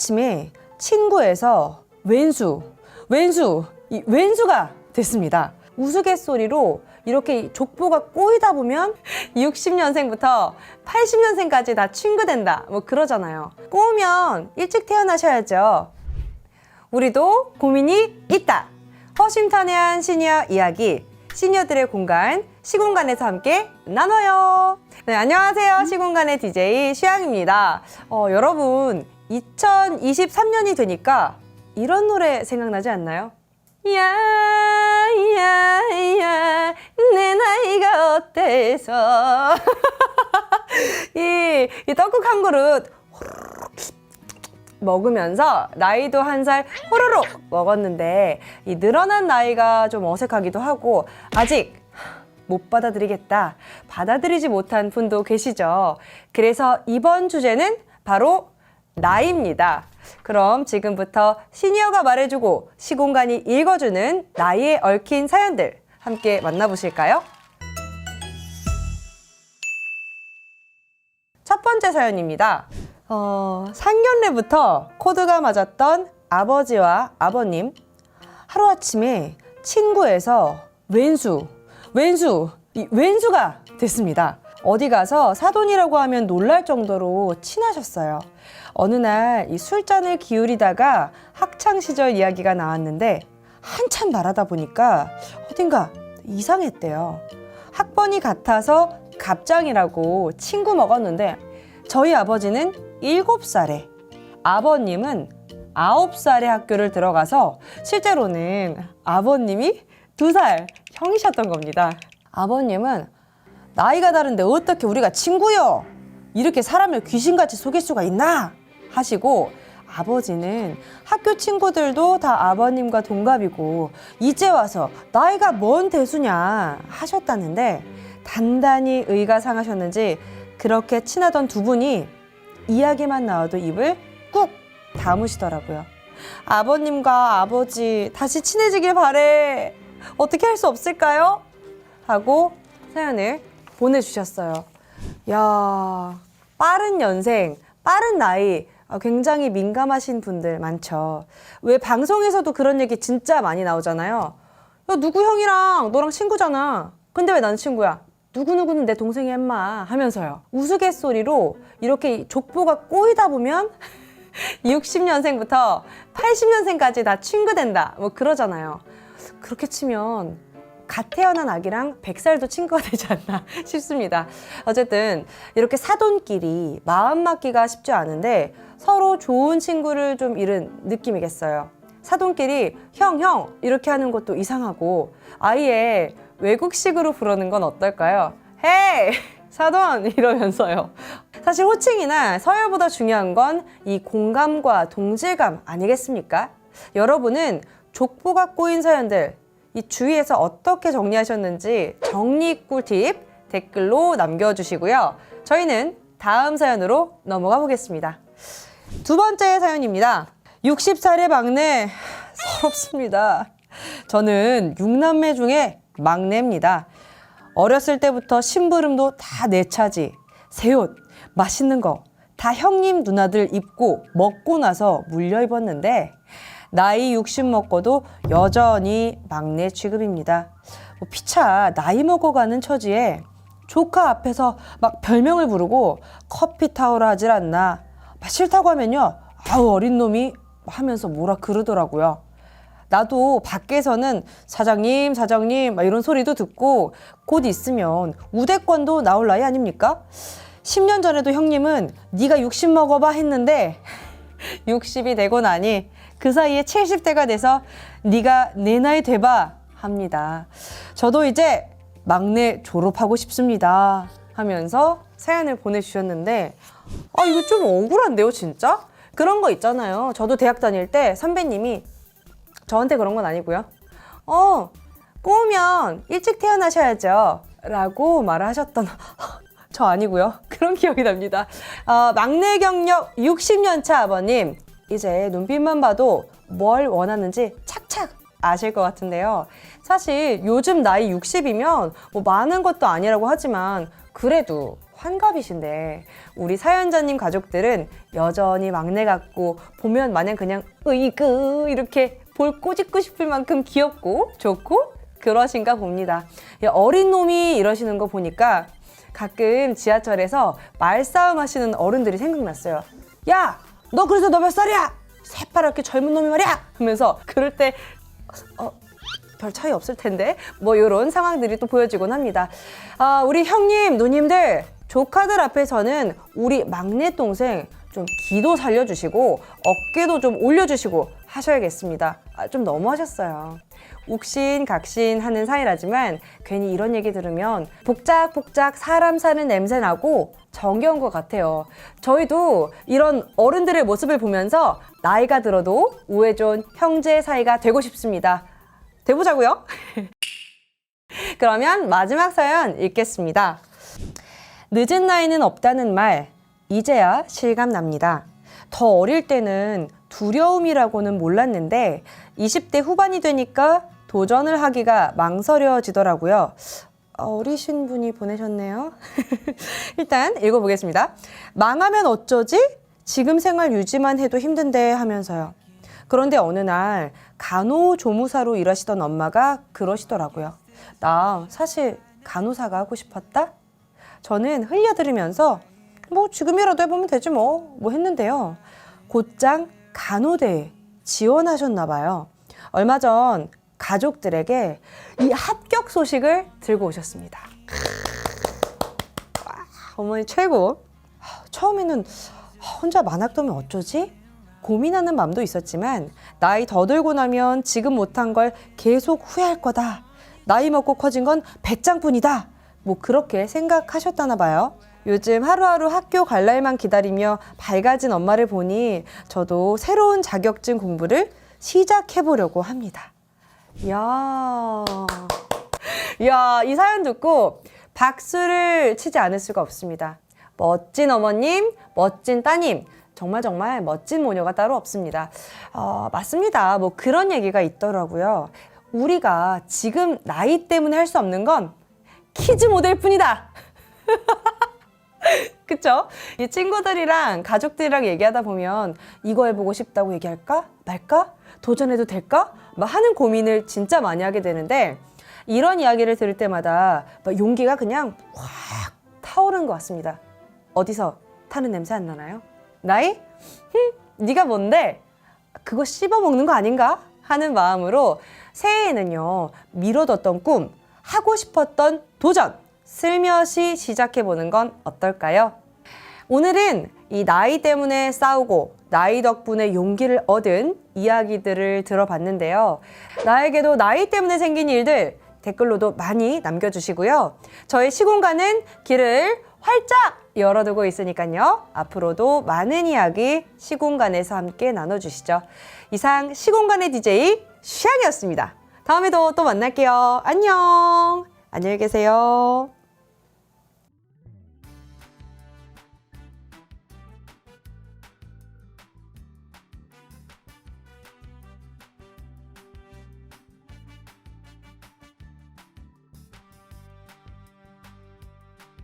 하루아침에 친구에서 왼수, 왼수, 이 왼수가 됐습니다. 우스갯소리로 이렇게 족보가 꼬이다 보면 60년생부터 80년생까지 다 친구 된다. 뭐 그러잖아요. 꼬우면 일찍 태어나셔야죠. 우리도 고민이 있다. 허심탄회한 시니어 이야기. 시니어들의 공간, 시공간에서 함께 나눠요. 네, 안녕하세요. 시공간의 DJ 쉬양입니다. 어, 여러분, 2023년이 되니까 이런 노래 생각나지 않나요? 야, 야, 야, 내 나이가 어때서. 이, 이 떡국 한 그릇 먹으면서 나이도 한 살 호로록 먹었는데 이 늘어난 나이가 좀 어색하기도 하고 아직 못 받아들이겠다 받아들이지 못한 분도 계시죠 그래서 이번 주제는 바로 나이입니다 그럼 지금부터 시니어가 말해주고 시공간이 읽어주는 나이에 얽힌 사연들 함께 만나보실까요? 첫 번째 사연입니다. 어, 상견례부터 코드가 맞았던 아버지와 아버님. 하루아침에 친구에서 왼수, 왼수, 이 왼수가 됐습니다. 어디 가서 사돈이라고 하면 놀랄 정도로 친하셨어요. 어느 날 이 술잔을 기울이다가 학창 시절 이야기가 나왔는데 한참 말하다 보니까 어딘가 이상했대요. 학번이 같아서 갑장이라고 친구 먹었는데 저희 아버지는 7살에 아버님은 9살에 학교를 들어가서 실제로는 아버님이 2살 형이셨던 겁니다. 아버님은 나이가 다른데 어떻게 우리가 친구요? 이렇게 사람을 귀신같이 속일 수가 있나? 하시고 아버지는 학교 친구들도 다 아버님과 동갑이고 이제 와서 나이가 뭔 대수냐 하셨다는데 단단히 의가 상하셨는지 그렇게 친하던 두 분이 이야기만 나와도 입을 꾹 다무시더라고요. 아버님과 아버지 다시 친해지길 바래. 어떻게 할 수 없을까요? 하고 사연을 보내주셨어요. 야 빠른 연생, 빠른 나이 아, 굉장히 민감하신 분들 많죠. 왜 방송에서도 그런 얘기 진짜 많이 나오잖아요. 야, 누구 형이랑 너랑 친구잖아. 근데 왜 난 친구야? 누구누구는 내 동생이 엠마 하면서요. 우스갯소리로 이렇게 족보가 꼬이다 보면 60년생부터 80년생까지 다 친구 된다. 뭐 그러잖아요. 그렇게 치면 갓 태어난 아기랑 100살도 친구가 되지 않나 싶습니다. 어쨌든 이렇게 사돈끼리 마음 맞기가 쉽지 않은데 서로 좋은 친구를 좀 잃은 느낌이겠어요. 사돈끼리 형, 형 이렇게 하는 것도 이상하고 아예 외국식으로 부르는 건 어떨까요? 헤이! 사돈! 이러면서요. 사실 호칭이나 서열보다 중요한 건 이 공감과 동질감 아니겠습니까? 여러분은 족보가 꼬인 사연들 이 주위에서 어떻게 정리하셨는지 정리 꿀팁 댓글로 남겨주시고요. 저희는 다음 사연으로 넘어가 보겠습니다. 두 번째 사연입니다. 60살의 막내 서럽습니다. 저는 6남매 중에 막내입니다. 어렸을 때부터 심부름도 다 내 차지. 새 옷, 맛있는 거 다 형님 누나들 입고 먹고 나서 물려 입었는데 나이 60 먹고도 여전히 막내 취급입니다. 뭐 피차 나이 먹어가는 처지에 조카 앞에서 막 별명을 부르고 커피 타오라 하질 않나. 막 싫다고 하면요. 아우 어린 놈이 하면서 뭐라 그러더라고요. 나도 밖에서는 사장님, 사장님 막 이런 소리도 듣고 곧 있으면 우대권도 나올 나이 아닙니까? 10년 전에도 형님은 네가 60 먹어봐 했는데 60이 되고 나니 그 사이에 70대가 돼서 네가 내 나이 돼봐 합니다. 저도 이제 막내 졸업하고 싶습니다 하면서 사연을 보내주셨는데 아 이거 좀 억울한데요 진짜? 그런 거 있잖아요. 저도 대학 다닐 때 선배님이 저한테 그런 건 아니고요. 어, 꼬우면 일찍 태어나셔야죠. 라고 말을 하셨던, 저 아니고요. 그런 기억이 납니다. 어, 막내 경력 60년 차 아버님, 이제 눈빛만 봐도 뭘 원하는지 착착 아실 것 같은데요. 사실 요즘 나이 60이면 뭐 많은 것도 아니라고 하지만 그래도 환갑이신데 우리 사연자님 가족들은 여전히 막내 같고 보면 마냥 그냥 으이그 이렇게 볼 꼬집고 싶을 만큼 귀엽고 좋고 그러신가 봅니다. 야, 어린 놈이 이러시는 거 보니까 가끔 지하철에서 말싸움 하시는 어른들이 생각났어요. 야, 너 그래서 너 몇 살이야? 새파랗게 젊은 놈이 말이야! 하면서 그럴 때 어, 별 차이 없을 텐데 뭐 이런 상황들이 또 보여지곤 합니다. 아, 우리 형님, 누님들, 조카들 앞에서는 우리 막내 동생 좀 기도 살려주시고 어깨도 좀 올려주시고 하셔야겠습니다. 아, 좀 너무하셨어요. 욱신각신 하는 사이라지만 괜히 이런 얘기 들으면 복작복작 사람 사는 냄새 나고 정겨운 것 같아요. 저희도 이런 어른들의 모습을 보면서 나이가 들어도 우애 좋은 형제 사이가 되고 싶습니다. 돼보자고요. 그러면 마지막 사연 읽겠습니다. 늦은 나이는 없다는 말, 이제야 실감납니다. 더 어릴 때는 두려움이라고는 몰랐는데 20대 후반이 되니까 도전을 하기가 망설여지더라고요. 어리신 분이 보내셨네요. 일단 읽어보겠습니다. 망하면 어쩌지? 지금 생활 유지만 해도 힘든데 하면서요. 그런데 어느 날 간호조무사로 일하시던 엄마가 그러시더라고요. 나 사실 간호사가 하고 싶었다? 저는 흘려들으면서 뭐 지금이라도 해보면 되지 뭐, 뭐 했는데요. 곧장 간호대에 지원하셨나 봐요. 얼마 전 가족들에게 이 합격 소식을 들고 오셨습니다. 와, 어머니 최고. 처음에는 혼자 만학도면 어쩌지? 고민하는 마음도 있었지만 나이 더 들고 나면 지금 못한 걸 계속 후회할 거다. 나이 먹고 커진 건 배짱뿐이다. 뭐 그렇게 생각하셨다나 봐요. 요즘 하루하루 학교 갈 날만 기다리며 밝아진 엄마를 보니 저도 새로운 자격증 공부를 시작해 보려고 합니다. 이야. 이야, 이 사연 듣고 박수를 치지 않을 수가 없습니다. 멋진 어머님, 멋진 따님, 정말 정말 멋진 모녀가 따로 없습니다. 어, 맞습니다. 뭐 그런 얘기가 있더라고요. 우리가 지금 나이 때문에 할 수 없는 건 키즈 모델 뿐이다. 그쵸? 이 친구들이랑 가족들이랑 얘기하다 보면 이거 해보고 싶다고 얘기할까? 말까? 도전해도 될까? 막 하는 고민을 진짜 많이 하게 되는데 이런 이야기를 들을 때마다 막 용기가 그냥 확 타오르는 것 같습니다. 어디서 타는 냄새 안 나나요? 나이? 흠, 네가 뭔데? 그거 씹어 먹는 거 아닌가? 하는 마음으로 새해에는요 미뤄뒀던 꿈, 하고 싶었던 도전 슬며시 시작해 보는 건 어떨까요? 오늘은 이 나이 때문에 싸우고 나이 덕분에 용기를 얻은 이야기들을 들어봤는데요. 나에게도 나이 때문에 생긴 일들 댓글로도 많이 남겨주시고요. 저희 시공간은 길을 활짝 열어두고 있으니까요. 앞으로도 많은 이야기 시공간에서 함께 나눠주시죠. 이상 시공간의 DJ 슈양이었습니다. 다음에도 또 만날게요. 안녕. 안녕히 계세요.